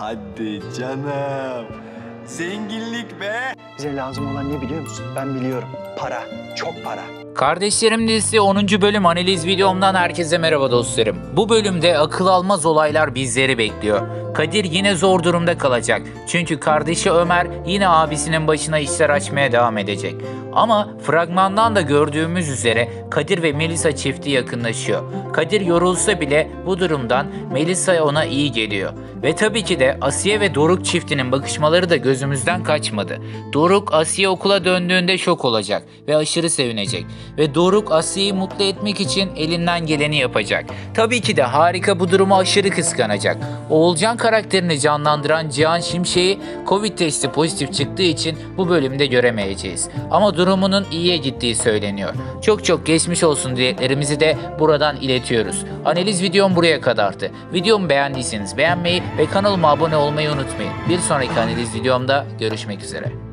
Hadi canım. Zenginlik be. Bize lazım olan ne biliyor musun? Ben biliyorum. Para. Çok para. Kardeşlerim dizisi 10. bölüm analiz videomdan herkese merhaba dostlarım. Bu bölümde akıl almaz olaylar bizleri bekliyor. Kadir yine zor durumda kalacak. Çünkü kardeşi Ömer yine abisinin başına işler açmaya devam edecek. Ama fragmandan da gördüğümüz üzere Kadir ve Melisa çifti yakınlaşıyor. Kadir yorulsa bile bu durumdan Melisa ona iyi geliyor. Ve tabii ki de Asiye ve Doruk çiftinin bakışmaları da gözümüzden kaçmadı. Doruk Asiye okula döndüğünde şok olacak ve aşırı sevinecek. Ve Doruk Asiye'yi mutlu etmek için elinden geleni yapacak. Tabii ki de harika bu durumu aşırı kıskanacak. Oğulcan karakterini canlandıran Cihan Şimşek'i Covid testi pozitif çıktığı için bu bölümde göremeyeceğiz. Ama durumunun iyiye gittiği söyleniyor. Çok çok geçmiş olsun dileklerimizi de buradan iletiyoruz. Analiz videom buraya kadardı. Videomu beğendiyseniz beğenmeyi ve kanalıma abone olmayı unutmayın. Bir sonraki analiz videomda görüşmek üzere.